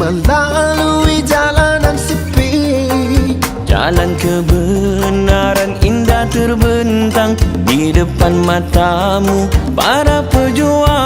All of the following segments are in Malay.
melalui jalanan sepi. Jalan kebenaran indah terbentang Di depan matamu. Para pejuang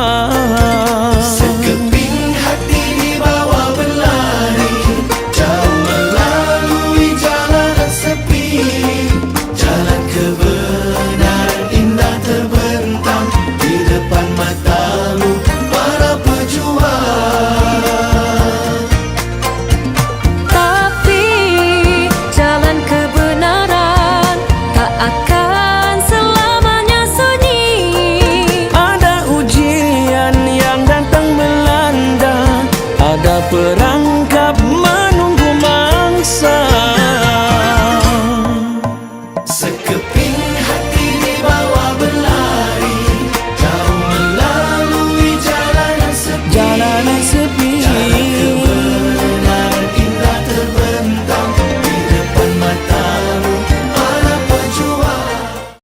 but I